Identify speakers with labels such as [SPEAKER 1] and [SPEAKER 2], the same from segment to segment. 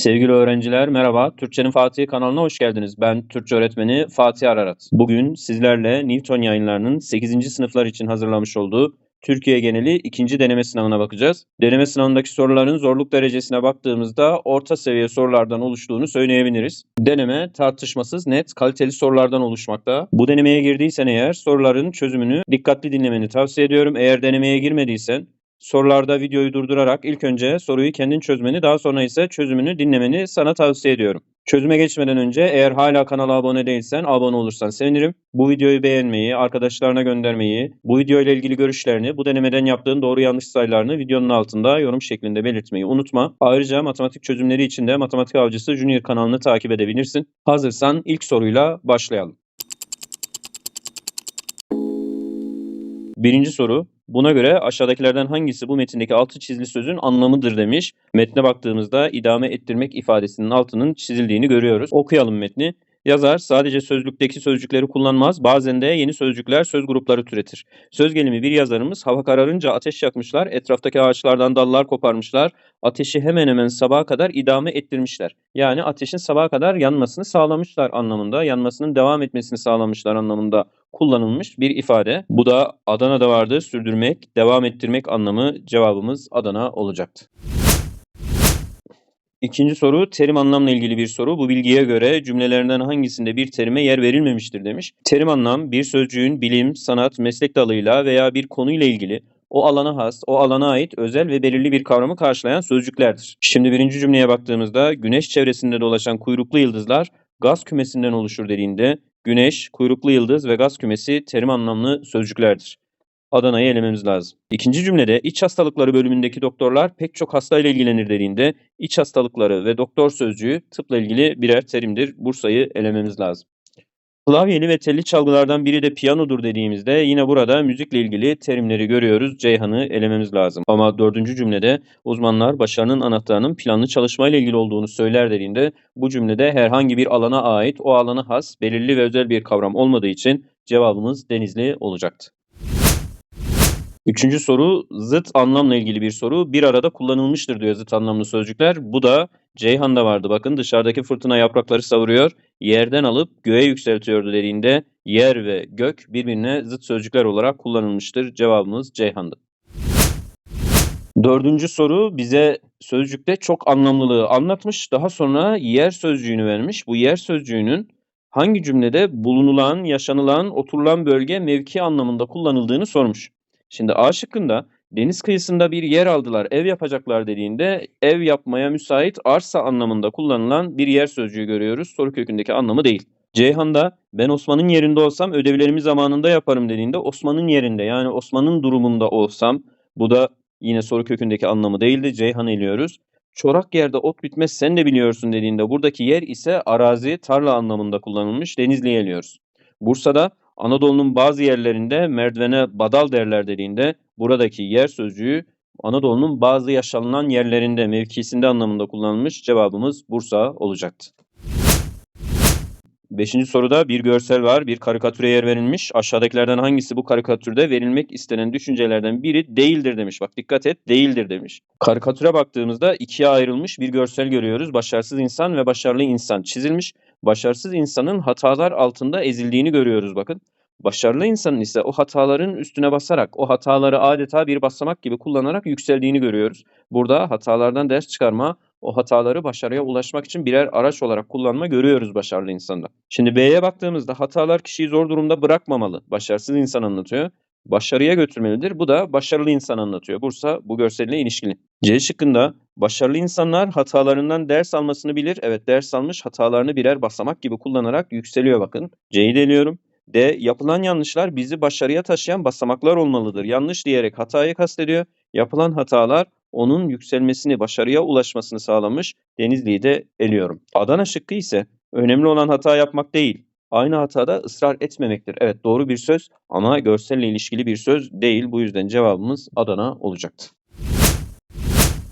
[SPEAKER 1] Sevgili öğrenciler merhaba. Türkçenin Fatih kanalına hoş geldiniz. Ben Türkçe öğretmeni Fatih Ararat. Bugün sizlerle Newton yayınlarının 8. sınıflar için hazırlamış olduğu Türkiye geneli ikinci deneme sınavına bakacağız. Deneme sınavındaki soruların zorluk derecesine baktığımızda orta seviye sorulardan oluştuğunu söyleyebiliriz. Deneme tartışmasız net kaliteli sorulardan oluşmakta. Bu denemeye girdiysen eğer soruların çözümünü dikkatli dinlemeni tavsiye ediyorum. Eğer denemeye girmediysen sorularda videoyu durdurarak ilk önce soruyu kendin çözmeni daha sonra ise çözümünü dinlemeni sana tavsiye ediyorum. Çözüme geçmeden önce eğer hala kanala abone değilsen abone olursan sevinirim. Bu videoyu beğenmeyi, arkadaşlarına göndermeyi, bu video ile ilgili görüşlerini, bu denemeden yaptığın doğru yanlış sayılarını videonun altında yorum şeklinde belirtmeyi unutma. Ayrıca matematik çözümleri için de Matematik Avcısı Junior kanalını takip edebilirsin. Hazırsan ilk soruyla başlayalım. Birinci soru. Buna göre aşağıdakilerden hangisi bu metindeki altı çizili sözün anlamıdır demiş. Metne baktığımızda idame ettirmek ifadesinin altının çizildiğini görüyoruz. Okuyalım metni. Yazar sadece sözlükteki sözcükleri kullanmaz, bazen de yeni sözcükler, söz grupları türetir. Söz gelimi bir yazarımız hava kararınca ateş yakmışlar, etraftaki ağaçlardan dallar koparmışlar, ateşi hemen hemen sabaha kadar idame ettirmişler. Yani ateşin sabaha kadar yanmasını sağlamışlar anlamında, yanmasının devam etmesini sağlamışlar anlamında kullanılmış bir ifade. Bu da Adana'da vardı, sürdürmek, devam ettirmek anlamı cevabımız Adana olacaktı. İkinci soru terim anlamla ilgili bir soru. Bu bilgiye göre cümlelerinden hangisinde bir terime yer verilmemiştir demiş. Terim anlam bir sözcüğün bilim, sanat, meslek dalıyla veya bir konuyla ilgili o alana has, o alana ait özel ve belirli bir kavramı karşılayan sözcüklerdir. Şimdi birinci cümleye baktığımızda güneş çevresinde dolaşan kuyruklu yıldızlar gaz kümesinden oluşur dediğinde güneş, kuyruklu yıldız ve gaz kümesi terim anlamlı sözcüklerdir. Adana'yı elememiz lazım. İkinci cümlede iç hastalıkları bölümündeki doktorlar pek çok hastayla ilgilenir dediğinde iç hastalıkları ve doktor sözcüğü tıpla ilgili birer terimdir. Bursa'yı elememiz lazım. Klavyeli ve telli çalgılardan biri de piyanodur dediğimizde yine burada müzikle ilgili terimleri görüyoruz. Ceyhan'ı elememiz lazım. Ama dördüncü cümlede uzmanlar başarının anahtarının planlı çalışmayla ilgili olduğunu söyler dediğinde bu cümlede herhangi bir alana ait o alana has belirli ve özel bir kavram olmadığı için cevabımız Denizli olacaktı. Üçüncü soru zıt anlamla ilgili bir soru. Bir arada kullanılmıştır diyor zıt anlamlı sözcükler. Bu da Ceyhan'da vardı. Bakın dışarıdaki fırtına yaprakları savuruyor. Yerden alıp göğe yükseltiyordu dediğinde yer ve gök birbirine zıt sözcükler olarak kullanılmıştır. Cevabımız Ceyhan'dı. Dördüncü soru bize sözcükte çok anlamlılığı anlatmış. Daha sonra yer sözcüğünü vermiş. Bu yer sözcüğünün hangi cümlede bulunulan, yaşanılan, oturulan bölge, mevki anlamında kullanıldığını sormuş. Şimdi A şıkkında deniz kıyısında bir yer aldılar, ev yapacaklar dediğinde ev yapmaya müsait arsa anlamında kullanılan bir yer sözcüğü görüyoruz. Soru kökündeki anlamı değil. Ceyhan'da ben Osman'ın yerinde olsam ödevlerimi zamanında yaparım dediğinde Osman'ın yerinde yani Osman'ın durumunda olsam bu da yine soru kökündeki anlamı değildi. Ceyhan eliyoruz. Çorak yerde ot bitmez sen de biliyorsun dediğinde buradaki yer ise arazi, tarla anlamında kullanılmış. Denizli'ye eliyoruz. Bursa'da Anadolu'nun bazı yerlerinde merdivene badal derler dediğinde buradaki yer sözcüğü Anadolu'nun bazı yaşanılan yerlerinde mevkisinde anlamında kullanılmış cevabımız Bursa olacaktı. Beşinci soruda bir görsel var, bir karikatüre yer verilmiş. Aşağıdakilerden hangisi bu karikatürde verilmek istenen düşüncelerden biri değildir demiş. Bak dikkat et, değildir demiş. Karikatüre baktığımızda ikiye ayrılmış bir görsel görüyoruz. Başarısız insan ve başarılı insan çizilmiş. Başarısız insanın hatalar altında ezildiğini görüyoruz bakın. Başarılı insanın ise o hataların üstüne basarak, o hataları adeta bir basamak gibi kullanarak yükseldiğini görüyoruz. Burada hatalardan ders çıkarma, o hataları başarıya ulaşmak için birer araç olarak kullanma görüyoruz başarılı insanda. Şimdi B'ye baktığımızda hatalar kişiyi zor durumda bırakmamalı. Başarısız insan anlatıyor. Başarıya götürmelidir. Bu da başarılı insan anlatıyor. Bursa bu görselle ilişkili. C şıkkında başarılı insanlar hatalarından ders almasını bilir. Evet ders almış hatalarını birer basamak gibi kullanarak yükseliyor bakın. C'yi deliyorum. D. Yapılan yanlışlar bizi başarıya taşıyan basamaklar olmalıdır. Yanlış diyerek hatayı kastediyor. Yapılan hatalar onun yükselmesini, başarıya ulaşmasını sağlamış. Denizli'yi de eliyorum. Adana şıkkı ise önemli olan hata yapmak değil. Aynı hatada ısrar etmemektir. Evet doğru bir söz ama görselle ilişkili bir söz değil. Bu yüzden cevabımız Adana olacaktı.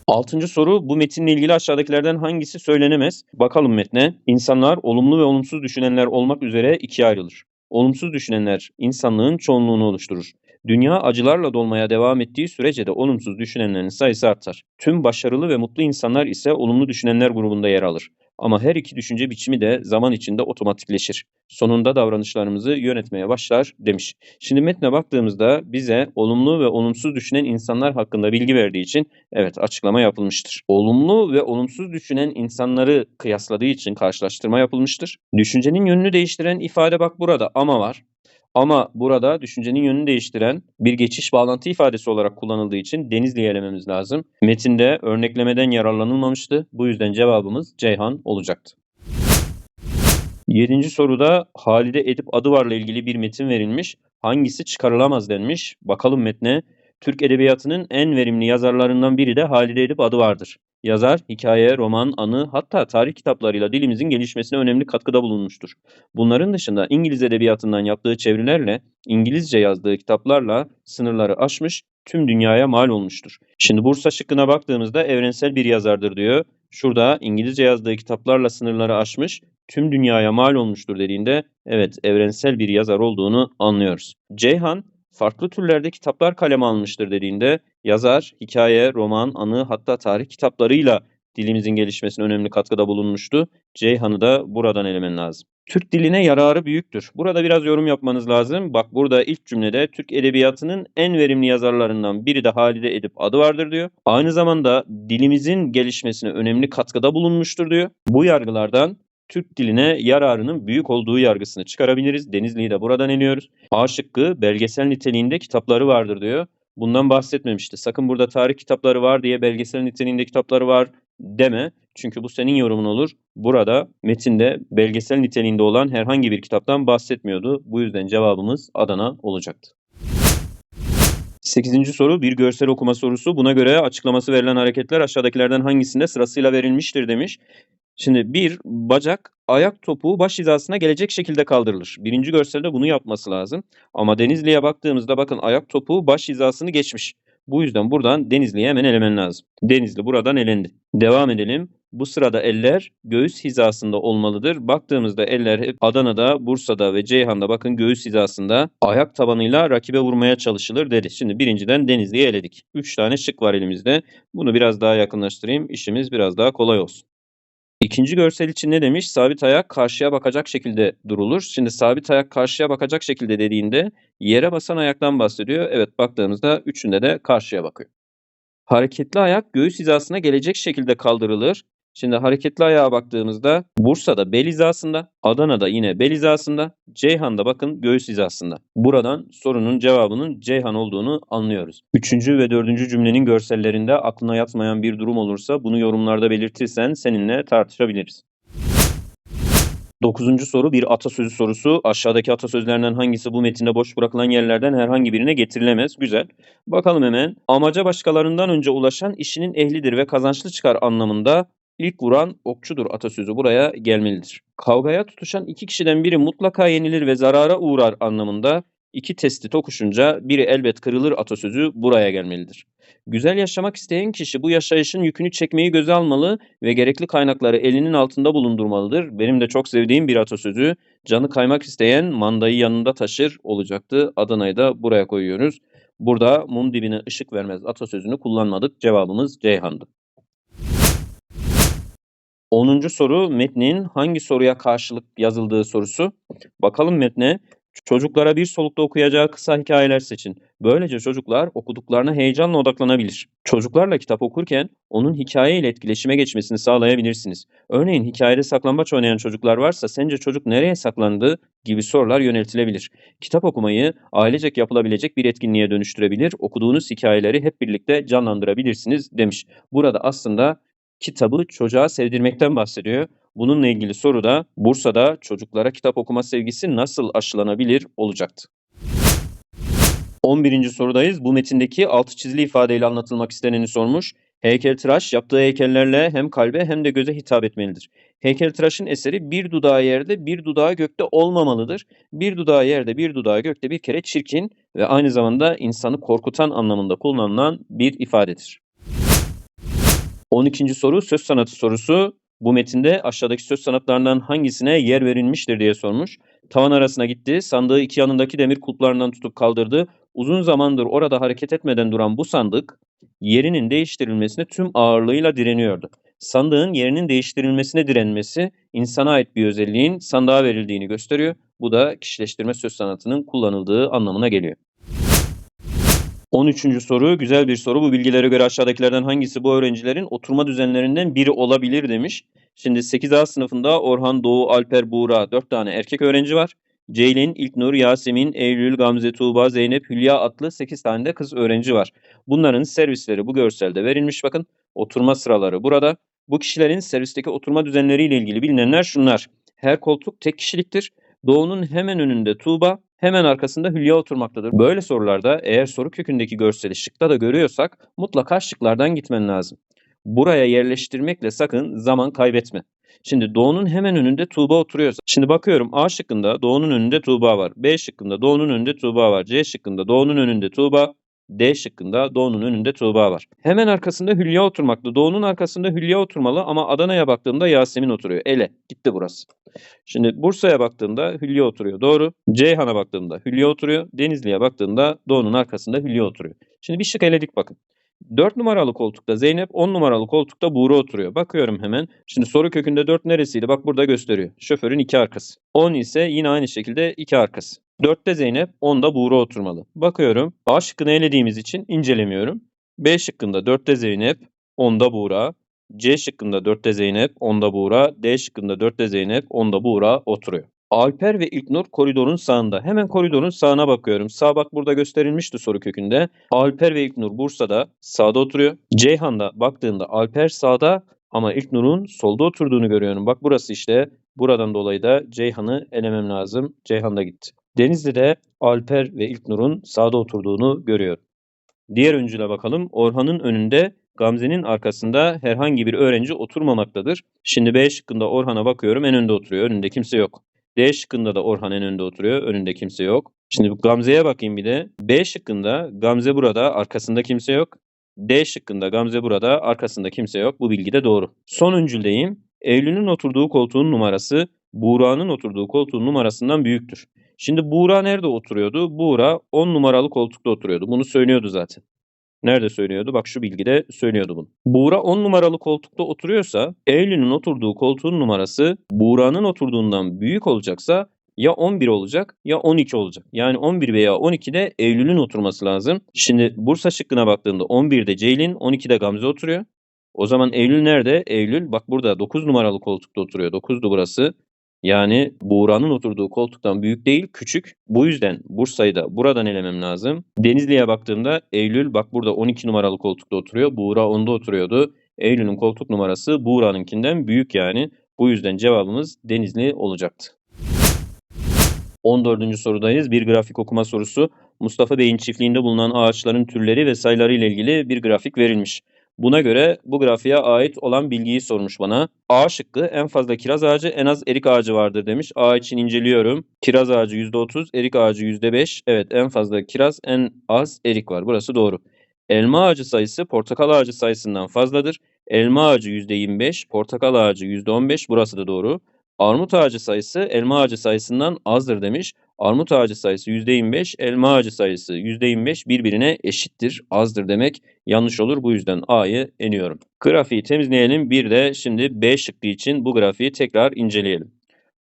[SPEAKER 1] Altıncı soru bu metinle ilgili aşağıdakilerden hangisi söylenemez? Bakalım metne. İnsanlar olumlu ve olumsuz düşünenler olmak üzere ikiye ayrılır. olumsuz düşünenler insanlığın çoğunluğunu oluşturur. Dünya acılarla dolmaya devam ettiği sürece de olumsuz düşünenlerin sayısı artar. Tüm başarılı ve mutlu insanlar ise olumlu düşünenler grubunda yer alır. Ama her iki düşünce biçimi de zaman içinde otomatikleşir. Sonunda davranışlarımızı yönetmeye başlar demiş. Şimdi metne baktığımızda bize olumlu ve olumsuz düşünen insanlar hakkında bilgi verdiği için evet açıklama yapılmıştır. Olumlu ve olumsuz düşünen insanları kıyasladığı için karşılaştırma yapılmıştır. Düşüncenin yönünü değiştiren ifade bak burada ama var. Ama burada düşüncenin yönünü değiştiren bir geçiş bağlantı ifadesi olarak kullanıldığı için Denizli'yi elememiz lazım. Metinde örneklemeden yararlanılmamıştı. Bu yüzden cevabımız Ceyhan olacaktı. Yedinci soruda Halide Edip Adıvar'la ilgili bir metin verilmiş. Hangisi çıkarılamaz denmiş. Bakalım metne. Türk Edebiyatı'nın en verimli yazarlarından biri de Halide Edip Adıvar'dır. Yazar, hikaye, roman, anı hatta tarih kitaplarıyla dilimizin gelişmesine önemli katkıda bulunmuştur. Bunların dışında İngiliz edebiyatından yaptığı çevirilerle, İngilizce yazdığı kitaplarla sınırları aşmış, tüm dünyaya mal olmuştur. Şimdi Bursa şıkkına baktığımızda evrensel bir yazardır diyor. Şurada İngilizce yazdığı kitaplarla sınırları aşmış, tüm dünyaya mal olmuştur dediğinde evet evrensel bir yazar olduğunu anlıyoruz. Ceyhan farklı türlerde kitaplar kaleme almıştır dediğinde yazar, hikaye, roman, anı hatta tarih kitaplarıyla dilimizin gelişmesine önemli katkıda bulunmuştu. Ceyhan'ı da buradan elemen lazım. Türk diline yararı büyüktür. Burada biraz yorum yapmanız lazım. Bak burada ilk cümlede Türk edebiyatının en verimli yazarlarından biri de Halide Edip adı vardır diyor. Aynı zamanda dilimizin gelişmesine önemli katkıda bulunmuştur diyor. Bu yargılardan Türk diline yararının büyük olduğu yargısını çıkarabiliriz. Denizli'yi de buradan iniyoruz. A şıkkı belgesel niteliğinde kitapları vardır diyor. Bundan bahsetmemişti. Sakın burada tarih kitapları var diye belgesel niteliğinde kitapları var deme. Çünkü bu senin yorumun olur. Burada metinde belgesel niteliğinde olan herhangi bir kitaptan bahsetmiyordu. Bu yüzden cevabımız Adana olacaktı. 8. soru bir görsel okuma sorusu. Buna göre açıklaması verilen hareketler aşağıdakilerden hangisinde sırasıyla verilmiştir demiş. Şimdi bir bacak ayak topuğu baş hizasına gelecek şekilde kaldırılır. Birinci görselde bunu yapması lazım. Ama Denizli'ye baktığımızda bakın ayak topuğu baş hizasını geçmiş. Bu yüzden buradan Denizli'ye hemen elemen lazım. Denizli buradan elendi. Devam edelim. Bu sırada eller göğüs hizasında olmalıdır. Baktığımızda eller hep Adana'da, Bursa'da ve Ceyhan'da bakın göğüs hizasında ayak tabanıyla rakibe vurmaya çalışılır dedi. Şimdi birinciden Denizli'yi eledik. 3 tane şık var elimizde. Bunu biraz daha yakınlaştırayım. İşimiz biraz daha kolay olsun. İkinci görsel için ne demiş? Sabit ayak karşıya bakacak şekilde durulur. Şimdi sabit ayak karşıya bakacak şekilde dediğinde yere basan ayaktan bahsediyor. Evet baktığımızda üçünde de karşıya bakıyor. Hareketli ayak göğüs hizasına gelecek şekilde kaldırılır. Şimdi hareketli ayağa baktığımızda Bursa'da bel hizasında, Adana'da yine bel hizasında, Ceyhan'da bakın göğüs hizasında. Buradan sorunun cevabının Ceyhan olduğunu anlıyoruz. Üçüncü ve dördüncü cümlenin görsellerinde aklına yatmayan bir durum olursa bunu yorumlarda belirtirsen seninle tartışabiliriz. Dokuzuncu soru bir atasözü sorusu. Aşağıdaki atasözlerinden hangisi bu metinde boş bırakılan yerlerden herhangi birine getirilemez? Güzel. Bakalım hemen. Amaca başkalarından önce ulaşan işinin ehlidir ve kazançlı çıkar anlamında İlk vuran okçudur atasözü buraya gelmelidir. Kavgaya tutuşan iki kişiden biri mutlaka yenilir ve zarara uğrar anlamında iki testi tokuşunca biri elbet kırılır atasözü buraya gelmelidir. Güzel yaşamak isteyen kişi bu yaşayışın yükünü çekmeyi göze almalı ve gerekli kaynakları elinin altında bulundurmalıdır. Benim de çok sevdiğim bir atasözü. Canı kaymak isteyen mandayı yanında taşır olacaktı. Adana'yı da buraya koyuyoruz. Burada mum dibine ışık vermez atasözünü kullanmadık. Cevabımız Ceyhan'dı. 10. soru metnin hangi soruya karşılık yazıldığı sorusu. Bakalım metne. Çocuklara bir solukta okuyacağı kısa hikayeler seçin. Böylece çocuklar okuduklarına heyecanla odaklanabilir. Çocuklarla kitap okurken onun hikaye ile etkileşime geçmesini sağlayabilirsiniz. Örneğin hikayede saklambaç oynayan çocuklar varsa sence çocuk nereye saklandı gibi sorular yöneltilebilir. Kitap okumayı ailecek yapılabilecek bir etkinliğe dönüştürebilir, okuduğunuz hikayeleri hep birlikte canlandırabilirsiniz demiş. Burada aslında kitabı çocuğa sevdirmekten bahsediyor. Bununla ilgili soru da Bursa'da çocuklara kitap okuma sevgisi nasıl aşılanabilir olacaktı. 11. sorudayız. Bu metindeki altı çizili ifadeyle anlatılmak isteneni sormuş. Heykeltıraş yaptığı heykellerle hem kalbe hem de göze hitap etmelidir. Heykeltıraşın eseri bir dudağı yerde bir dudağı gökte olmamalıdır. Bir dudağı yerde bir dudağı gökte bir kere çirkin ve aynı zamanda insanı korkutan anlamında kullanılan bir ifadedir. 12. soru söz sanatı sorusu. Bu metinde aşağıdaki söz sanatlarından hangisine yer verilmiştir diye sormuş. Tavan arasına gitti. Sandığı iki yanındaki demir kulplarından tutup kaldırdı. Uzun zamandır orada hareket etmeden duran bu sandık yerinin değiştirilmesine tüm ağırlığıyla direniyordu. Sandığın yerinin değiştirilmesine direnmesi insana ait bir özelliğin sandığa verildiğini gösteriyor. Bu da kişileştirme söz sanatının kullanıldığı anlamına geliyor. 13. soru güzel bir soru. Bu bilgilere göre aşağıdakilerden hangisi bu öğrencilerin oturma düzenlerinden biri olabilir demiş. Şimdi 8A sınıfında Orhan, Doğu, Alper, Buğra 4 tane erkek öğrenci var. Ceylin, İlknur, Yasemin, Eylül, Gamze, Tuğba, Zeynep, Hülya adlı 8 tane de kız öğrenci var. Bunların servisleri bu görselde verilmiş bakın. Oturma sıraları burada. Bu kişilerin servisteki oturma düzenleriyle ilgili bilinenler şunlar. Her koltuk tek kişiliktir. Doğu'nun hemen önünde Tuğba, hemen arkasında Hülya oturmaktadır. Böyle sorularda eğer soru kökündeki görseli şıkta da görüyorsak mutlaka şıklardan gitmen lazım. Buraya yerleştirmekle sakın zaman kaybetme. Şimdi Doğu'nun hemen önünde Tuğba oturuyor. Şimdi bakıyorum A şıkkında Doğu'nun önünde Tuğba var. B şıkkında Doğu'nun önünde Tuğba var. C şıkkında Doğu'nun önünde Tuğba. D şıkkında Doğu'nun önünde Tuğba var. Hemen arkasında Hülya oturmakta. Doğu'nun arkasında Hülya oturmalı ama Adana'ya baktığımda Yasemin oturuyor. Ele gitti burası. Şimdi Bursa'ya baktığımda Hülya oturuyor. Doğru. Ceyhan'a baktığımda Hülya oturuyor. Denizli'ye baktığımda Doğu'nun arkasında Hülya oturuyor. Şimdi bir şık eledik bakın. 4 numaralı koltukta Zeynep, 10 numaralı koltukta Buğra oturuyor. Bakıyorum hemen. Şimdi soru kökünde 4 neresiydi? Bak burada gösteriyor. Şoförün iki arkası. 10 ise yine aynı şekilde iki arkası. 4'te Zeynep, 10'da Buğra oturmalı. Bakıyorum. A şıkkını elediğimiz için incelemiyorum. B şıkkında 4'te Zeynep, 10'da Buğra. C şıkkında 4'te Zeynep, 10'da Buğra. D şıkkında 4'te Zeynep, 10'da Buğra oturuyor. Alper ve İlknur koridorun sağında. Hemen koridorun sağına bakıyorum. Sağ bak burada gösterilmişti soru kökünde. Alper ve İlknur Bursa'da sağda oturuyor. Ceyhan'da baktığında Alper sağda ama İlknur'un solda oturduğunu görüyorum. Bak burası işte. Buradan dolayı da Ceyhan'ı elemem lazım. Ceyhan da gitti. Denizli'de Alper ve İlknur'un sağda oturduğunu görüyorum. Diğer öncüle bakalım. Orhan'ın önünde Gamze'nin arkasında herhangi bir öğrenci oturmamaktadır. Şimdi B şıkkında Orhan'a bakıyorum en önde oturuyor. Önünde kimse yok. D şıkkında da Orhan en önde oturuyor. Önünde kimse yok. Şimdi Gamze'ye bakayım bir de. B şıkkında Gamze burada arkasında kimse yok. D şıkkında Gamze burada arkasında kimse yok. Bu bilgi de doğru. Son öncüldeyim. Eylül'ün oturduğu koltuğun numarası Buğra'nın oturduğu koltuğun numarasından büyüktür. Şimdi Buğra nerede oturuyordu? Buğra 10 numaralı koltukta oturuyordu. Bunu söylüyordu zaten. Nerede söylüyordu? Bak şu bilgide söylüyordu bunu. Buğra 10 numaralı koltukta oturuyorsa Eylül'ün oturduğu koltuğun numarası Buğra'nın oturduğundan büyük olacaksa ya 11 olacak ya 12 olacak. Yani 11 veya 12'de Eylül'ün oturması lazım. Şimdi Bursa şıkkına baktığında 11'de Ceylin, 12'de Gamze oturuyor. O zaman Eylül nerede? Eylül bak burada 9 numaralı koltukta oturuyor. 9'du burası. Yani Buğra'nın oturduğu koltuktan büyük değil, küçük. Bu yüzden Bursa'yı da buradan elemem lazım. Denizli'ye baktığımda Eylül bak burada 12 numaralı koltukta oturuyor. Buğra onda oturuyordu. Eylül'ün koltuk numarası Buğra'nınkinden büyük yani. Bu yüzden cevabımız Denizli olacaktı. 14. sorudayız. Bir grafik okuma sorusu. Mustafa Bey'in çiftliğinde bulunan ağaçların türleri ve sayıları ile ilgili bir grafik verilmiş. Buna göre bu grafiğe ait olan bilgiyi sormuş bana. A şıkkı en fazla kiraz ağacı en az erik ağacı vardır demiş. A için inceliyorum. Kiraz ağacı %30, erik ağacı %5. Evet en fazla kiraz en az erik var. Burası doğru. Elma ağacı sayısı portakal ağacı sayısından fazladır. Elma ağacı %25, portakal ağacı %15. Burası da doğru. Armut ağacı sayısı elma ağacı sayısından azdır demiş. Armut ağacı sayısı %25, elma ağacı sayısı %25 birbirine eşittir, azdır demek yanlış olur. Bu yüzden A'yı eniyorum. Grafiği temizleyelim. Bir de şimdi B şıkkı için bu grafiği tekrar inceleyelim.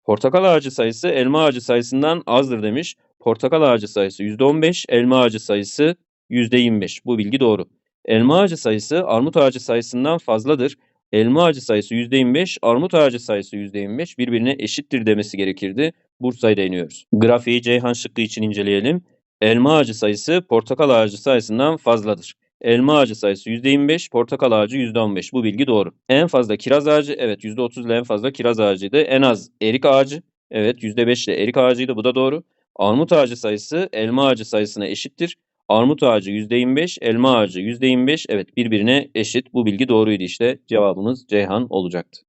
[SPEAKER 1] Portakal ağacı sayısı elma ağacı sayısından azdır demiş. Portakal ağacı sayısı %15, elma ağacı sayısı %25. Bu bilgi doğru. Elma ağacı sayısı armut ağacı sayısından fazladır. Elma ağacı sayısı %25, armut ağacı sayısı %25 birbirine eşittir demesi gerekirdi. Bursa'ya iniyoruz. Grafiği Ceyhan şıkkı için inceleyelim. Elma ağacı sayısı portakal ağacı sayısından fazladır. Elma ağacı sayısı %25, portakal ağacı %15. Bu bilgi doğru. En fazla kiraz ağacı, evet %30 ile en fazla kiraz ağacıydı. En az erik ağacı, evet %5 ile erik ağacıydı. Bu da doğru. Armut ağacı sayısı elma ağacı sayısına eşittir. Armut ağacı %25, elma ağacı %25. Evet birbirine eşit. Bu bilgi doğruydu işte. Cevabımız Ceyhan olacaktı.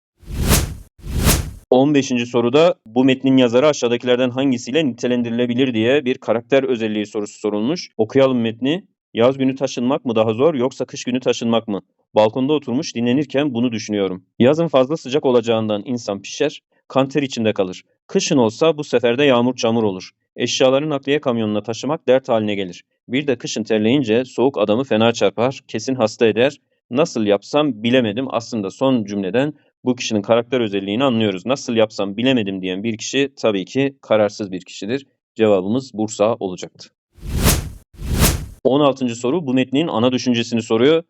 [SPEAKER 1] 15. soruda bu metnin yazarı aşağıdakilerden hangisiyle nitelendirilebilir diye bir karakter özelliği sorusu sorulmuş. Okuyalım metni. Yaz günü taşınmak mı daha zor yoksa kış günü taşınmak mı? Balkonda oturmuş dinlenirken bunu düşünüyorum. Yazın fazla sıcak olacağından insan pişer, kanter içinde kalır. Kışın olsa bu sefer de yağmur çamur olur. Eşyaları nakliye kamyonuna taşımak dert haline gelir. Bir de kışın terleyince soğuk adamı fena çarpar, kesin hasta eder. Nasıl yapsam bilemedim. Aslında son cümleden bu kişinin karakter özelliğini anlıyoruz. Nasıl yapsam bilemedim diyen bir kişi tabii ki kararsız bir kişidir. Cevabımız Bursa olacaktı. 16. soru bu metnin ana düşüncesini soruyor.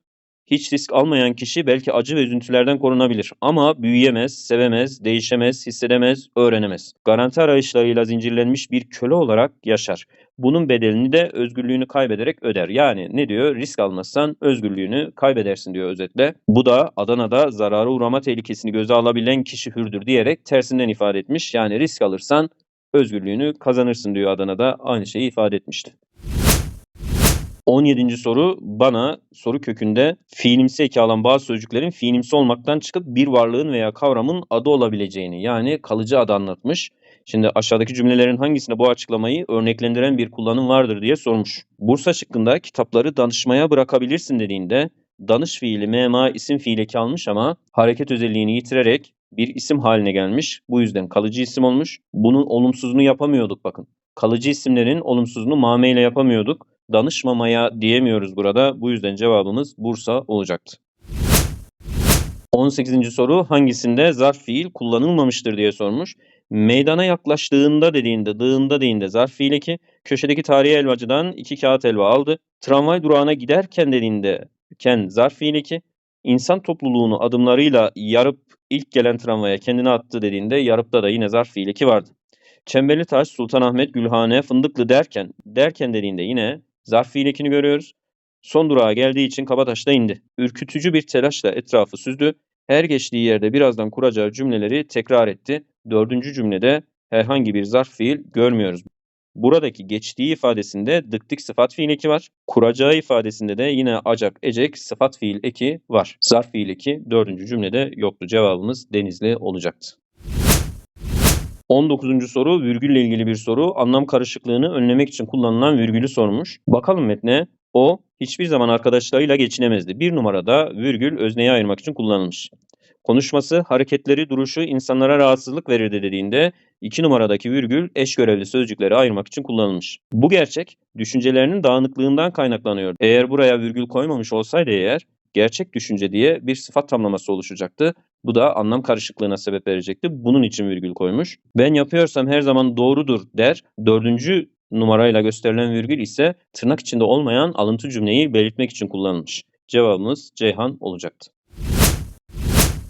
[SPEAKER 1] Hiç risk almayan kişi belki acı ve üzüntülerden korunabilir ama büyüyemez, sevemez, değişemez, hissedemez, öğrenemez. Garanti arayışlarıyla zincirlenmiş bir köle olarak yaşar. Bunun bedelini de özgürlüğünü kaybederek öder. Yani ne diyor? Risk almazsan özgürlüğünü kaybedersin diyor özetle. Bu da Adana'da zarara uğrama tehlikesini göze alabilen kişi hürdür diyerek tersinden ifade etmiş. Yani risk alırsan özgürlüğünü kazanırsın diyor Adana'da aynı şeyi ifade etmişti. 17. soru bana soru kökünde fiilimsi eki alan bazı sözcüklerin fiilimsi olmaktan çıkıp bir varlığın veya kavramın adı olabileceğini yani kalıcı adı anlatmış. Şimdi aşağıdaki cümlelerin hangisinde bu açıklamayı örneklendiren bir kullanım vardır diye sormuş. Bursa şıkkında kitapları danışmaya bırakabilirsin dediğinde danış fiili mema isim fiil eki almış ama hareket özelliğini yitirerek bir isim haline gelmiş. Bu yüzden kalıcı isim olmuş. Bunun olumsuzunu yapamıyorduk bakın. Kalıcı isimlerin olumsuzunu mame ile yapamıyorduk danışmamaya diyemiyoruz burada. Bu yüzden cevabımız Bursa olacaktı. 18. soru hangisinde zarf fiil kullanılmamıştır diye sormuş. Meydana yaklaştığında dediğinde, dığında dediğinde zarf fiil eki, köşedeki tarihi elvacıdan iki kağıt elva aldı. Tramvay durağına giderken dediğinde ken zarf fiil eki, insan topluluğunu adımlarıyla yarıp ilk gelen tramvaya kendini attı dediğinde yarıpta da yine zarf fiil eki vardı. Çemberli Taş, Sultanahmet, Gülhane, Fındıklı derken, derken dediğinde yine zarf fiilekini görüyoruz. Son durağa geldiği için Kabataş'ta indi. Ürkütücü bir telaşla etrafı süzdü. Her geçtiği yerde birazdan kuracağı cümleleri tekrar etti. Dördüncü cümlede herhangi bir zarf fiil görmüyoruz. Buradaki geçtiği ifadesinde dıktik sıfat fiil eki var. Kuracağı ifadesinde de yine acak, ecek sıfat fiil eki var. Zarf fiil eki dördüncü cümlede yoktu. Cevabımız Denizli olacaktı. 19. soru virgülle ilgili bir soru. Anlam karışıklığını önlemek için kullanılan virgülü sormuş. Bakalım metne. O hiçbir zaman arkadaşlarıyla geçinemezdi. Bir numarada virgül özneyi ayırmak için kullanılmış. Konuşması, hareketleri, duruşu insanlara rahatsızlık verirdi dediğinde iki numaradaki virgül eş görevli sözcükleri ayırmak için kullanılmış. Bu gerçek düşüncelerinin dağınıklığından kaynaklanıyor. Eğer buraya virgül koymamış olsaydı eğer gerçek düşünce diye bir sıfat tamlaması oluşacaktı. Bu da anlam karışıklığına sebep verecekti. Bunun için virgül koymuş. Ben yapıyorsam her zaman doğrudur der. Dördüncü numarayla gösterilen virgül ise tırnak içinde olmayan alıntı cümleyi belirtmek için kullanılmış. Cevabımız Ceyhan olacaktı.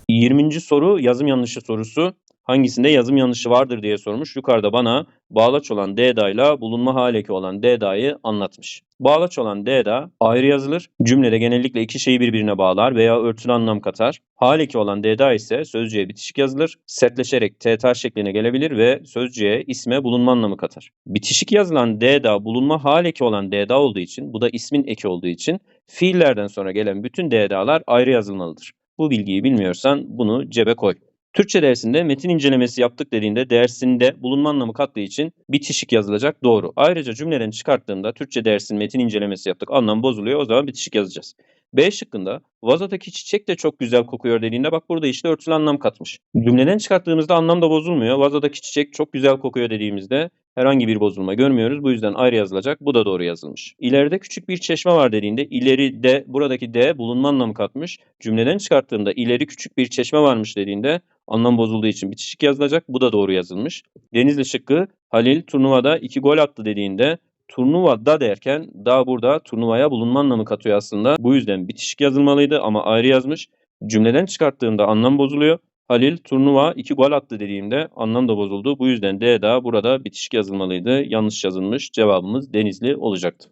[SPEAKER 1] 20. soru yazım yanlışı sorusu. Hangisinde yazım yanlışı vardır diye sormuş. Yukarıda bana bağlaç olan D'da ile bulunma haleki olan D'da'yı anlatmış. Bağlaç olan D'da ayrı yazılır. Cümlede genellikle iki şeyi birbirine bağlar veya örtülü anlam katar. Haleki olan D'da ise sözcüğe bitişik yazılır. Sertleşerek TT şekline gelebilir ve sözcüğe isme bulunma anlamı katar. Bitişik yazılan D'da bulunma haleki olan D'da olduğu için bu da ismin eki olduğu için fiillerden sonra gelen bütün D'dalar ayrı yazılmalıdır. Bu bilgiyi bilmiyorsan bunu cebe koy. Türkçe dersinde metin incelemesi yaptık dediğinde dersinde bulunma anlamı kattığı için bitişik yazılacak doğru. Ayrıca cümleden çıkarttığında Türkçe dersin metin incelemesi yaptık anlam bozuluyor o zaman bitişik yazacağız. B şıkkında vazodaki çiçek de çok güzel kokuyor dediğinde bak burada işte örtülü anlam katmış. Cümleden çıkarttığımızda anlam da bozulmuyor. Vazodaki çiçek çok güzel kokuyor dediğimizde herhangi bir bozulma görmüyoruz. Bu yüzden ayrı yazılacak. Bu da doğru yazılmış. İleride küçük bir çeşme var dediğinde ileri de buradaki de bulunma anlamı katmış. Cümleden çıkarttığında ileri küçük bir çeşme varmış dediğinde anlam bozulduğu için bitişik yazılacak. Bu da doğru yazılmış. Denizli şıkkı Halil turnuvada iki gol attı dediğinde turnuvada derken daha burada turnuvaya bulunma anlamı katıyor aslında. Bu yüzden bitişik yazılmalıydı ama ayrı yazmış. Cümleden çıkarttığında anlam bozuluyor. Halil turnuva 2 gol attı dediğimde anlam da bozuldu. Bu yüzden D da burada bitişik yazılmalıydı. Yanlış yazılmış. Cevabımız Denizli olacaktı.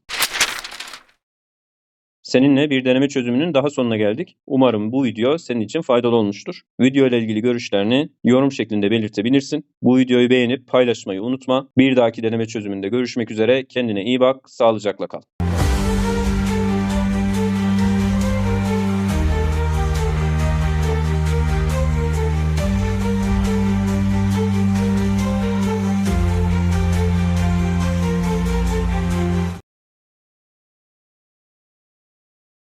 [SPEAKER 1] Seninle bir deneme çözümünün daha sonuna geldik. Umarım bu video senin için faydalı olmuştur. Video ile ilgili görüşlerini yorum şeklinde belirtebilirsin. Bu videoyu beğenip paylaşmayı unutma. Bir dahaki deneme çözümünde görüşmek üzere. Kendine iyi bak, sağlıcakla kal.